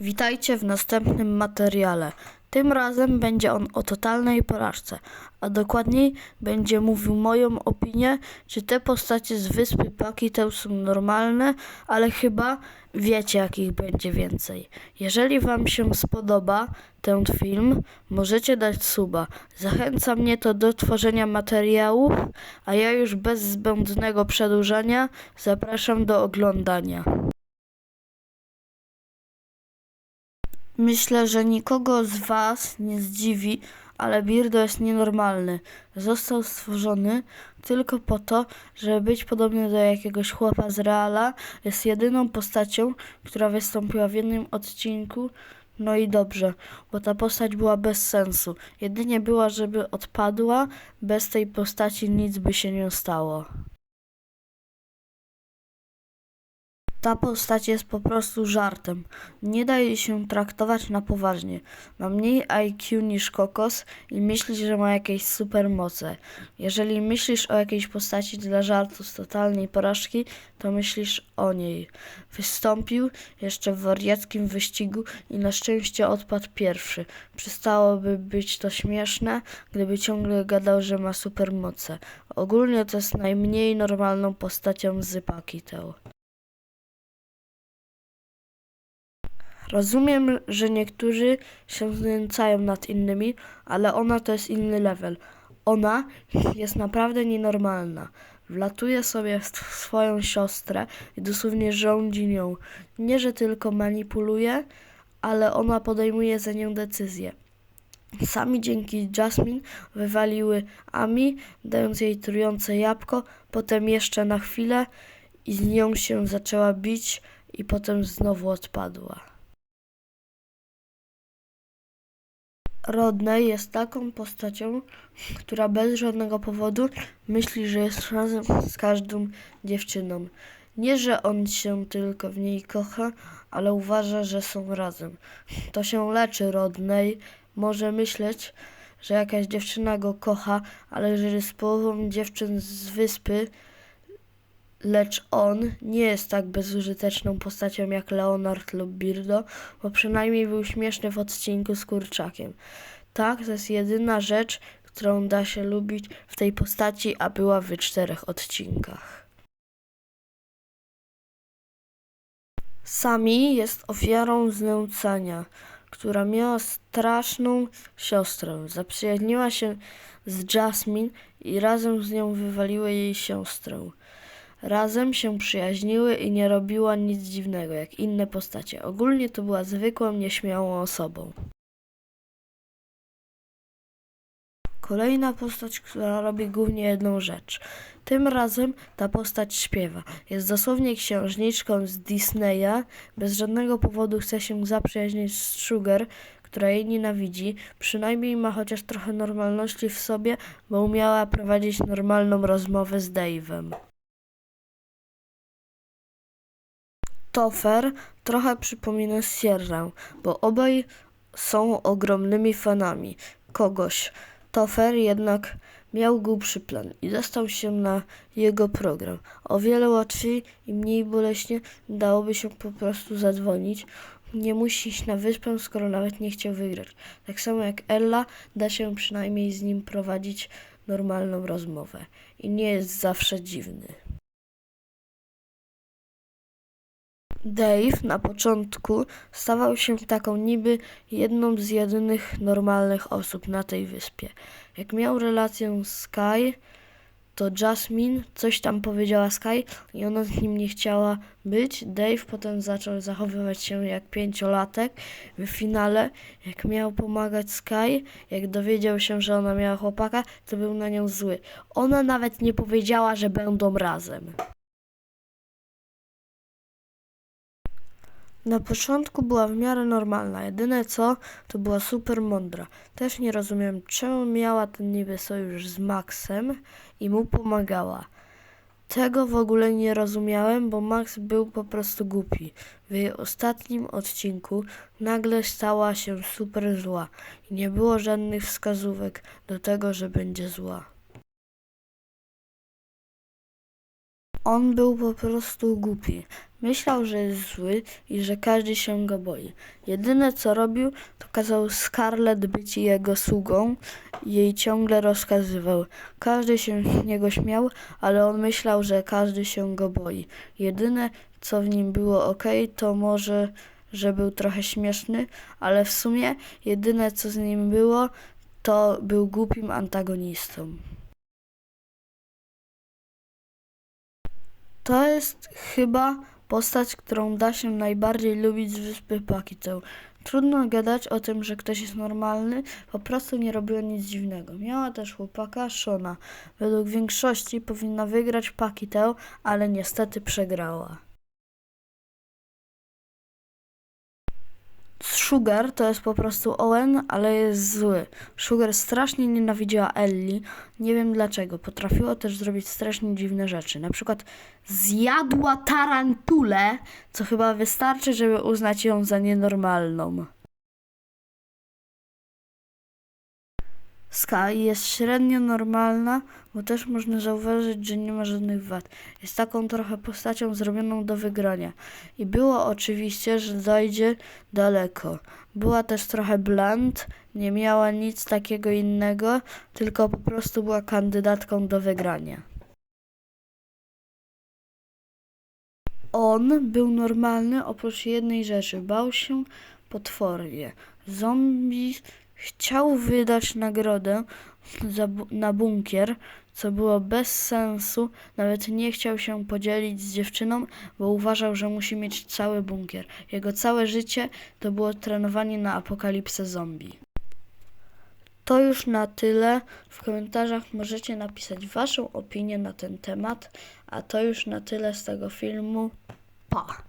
Witajcie w następnym materiale. Tym razem będzie on o totalnej porażce, a dokładniej będzie mówił moją opinię, czy te postacie z wyspy Pakitel są normalne, ale chyba wiecie jakich będzie więcej. Jeżeli wam się spodoba ten film, możecie dać suba. Zachęca mnie to do tworzenia materiałów, a ja już bez zbędnego przedłużania zapraszam do oglądania. Myślę, że nikogo z Was nie zdziwi, ale Birdo jest nienormalny. Został stworzony tylko po to, żeby być podobny do jakiegoś chłopa z Reala. Jest jedyną postacią, która wystąpiła w jednym odcinku. No i dobrze, bo ta postać była bez sensu. Jedynie była, żeby odpadła. Bez tej postaci nic by się nie stało. Ta postać jest po prostu żartem. Nie daje się traktować na poważnie. Ma mniej IQ niż kokos i myśli, że ma jakieś supermoce. Jeżeli myślisz o jakiejś postaci dla żartu z totalnej porażki, to myślisz o niej. Wystąpił jeszcze w wariackim wyścigu i na szczęście odpadł pierwszy. Przestałoby być to śmieszne, gdyby ciągle gadał, że ma supermoce. Ogólnie to jest najmniej normalną postacią z Pakiteł. Rozumiem, że niektórzy się znęcają nad innymi, ale ona to jest inny level. Ona jest naprawdę nienormalna. Wlatuje sobie w swoją siostrę i dosłownie rządzi nią. Nie, że tylko manipuluje, ale ona podejmuje za nią decyzje. Sami dzięki Jasmine wywaliły Ami, dając jej trujące jabłko, potem jeszcze na chwilę i z nią się zaczęła bić i potem znowu odpadła. Rodney jest taką postacią, która bez żadnego powodu myśli, że jest razem z każdą dziewczyną. Nie, że on się tylko w niej kocha, ale uważa, że są razem. To się leczy Rodney. Może myśleć, że jakaś dziewczyna go kocha, ale że z połową dziewczyn z wyspy, lecz on nie jest tak bezużyteczną postacią jak Leonard lub Birdo, bo przynajmniej był śmieszny w odcinku z kurczakiem. Tak, to jest jedyna rzecz, którą da się lubić w tej postaci, a była w czterech odcinkach. Sami jest ofiarą znęcania, która miała straszną siostrę. Zaprzyjaźniła się z Jasmine i razem z nią wywaliły jej siostrę. Razem się przyjaźniły i nie robiła nic dziwnego, jak inne postacie. Ogólnie to była zwykłą, nieśmiałą osobą. Kolejna postać, która robi głównie jedną rzecz. Tym razem ta postać śpiewa. Jest dosłownie księżniczką z Disneya. Bez żadnego powodu chce się zaprzyjaźnić z Sugar, która jej nienawidzi. Przynajmniej ma chociaż trochę normalności w sobie, bo umiała prowadzić normalną rozmowę z Dave'em. Topher trochę przypomina Sierrę, bo obaj są ogromnymi fanami kogoś. Topher jednak miał głupszy plan i dostał się na jego program. O wiele łatwiej i mniej boleśnie dałoby się po prostu zadzwonić. Nie musi iść na wyspę, skoro nawet nie chciał wygrać. Tak samo jak Ella, da się przynajmniej z nim prowadzić normalną rozmowę i nie jest zawsze dziwny. Dave na początku stawał się taką niby jedną z jedynych normalnych osób na tej wyspie. Jak miał relację z Sky, to Jasmine coś tam powiedziała Sky i ona z nim nie chciała być. Dave potem zaczął zachowywać się jak pięciolatek. W finale, jak miał pomagać Sky, jak dowiedział się, że ona miała chłopaka, to był na nią zły. Ona nawet nie powiedziała, że będą razem. Na początku była w miarę normalna, jedyne co, to była super mądra. Też nie rozumiem, czemu miała ten niby sojusz z Maxem i mu pomagała. Tego w ogóle nie rozumiałem, bo Max był po prostu głupi. W jej ostatnim odcinku nagle stała się super zła i nie było żadnych wskazówek do tego, że będzie zła. On był po prostu głupi. Myślał, że jest zły i że każdy się go boi. Jedyne co robił, to kazał Scarlett być jego sługą i jej ciągle rozkazywał. Każdy się z niego śmiał, ale on myślał, że każdy się go boi. Jedyne co w nim było ok, to może, że był trochę śmieszny, ale w sumie jedyne co z nim było, to był głupim antagonistą. To jest chyba postać, którą da się najbardziej lubić z wyspy Pakiteł. Trudno gadać o tym, że ktoś jest normalny, po prostu nie robiła nic dziwnego. Miała też chłopaka, Shona. Według większości powinna wygrać Pakiteł, ale niestety przegrała. Sugar to jest po prostu Owen, ale jest zły. Sugar strasznie nienawidziła Ellie. Nie wiem dlaczego. Potrafiła też zrobić strasznie dziwne rzeczy. Na przykład zjadła tarantulę, co chyba wystarczy, żeby uznać ją za nienormalną. Sky jest średnio normalna, bo też można zauważyć, że nie ma żadnych wad. Jest taką trochę postacią zrobioną do wygrania. I było oczywiście, że dojdzie daleko. Była też trochę blunt, nie miała nic takiego innego, tylko po prostu była kandydatką do wygrania. On był normalny oprócz jednej rzeczy. Bał się potwornie. Zombie chciał wydać nagrodę za, na bunkier, co było bez sensu. Nawet nie chciał się podzielić z dziewczyną, bo uważał, że musi mieć cały bunkier. Jego całe życie to było trenowanie na apokalipsę zombie. To już na tyle. W komentarzach możecie napisać Waszą opinię na ten temat, a to już na tyle z tego filmu. Pa!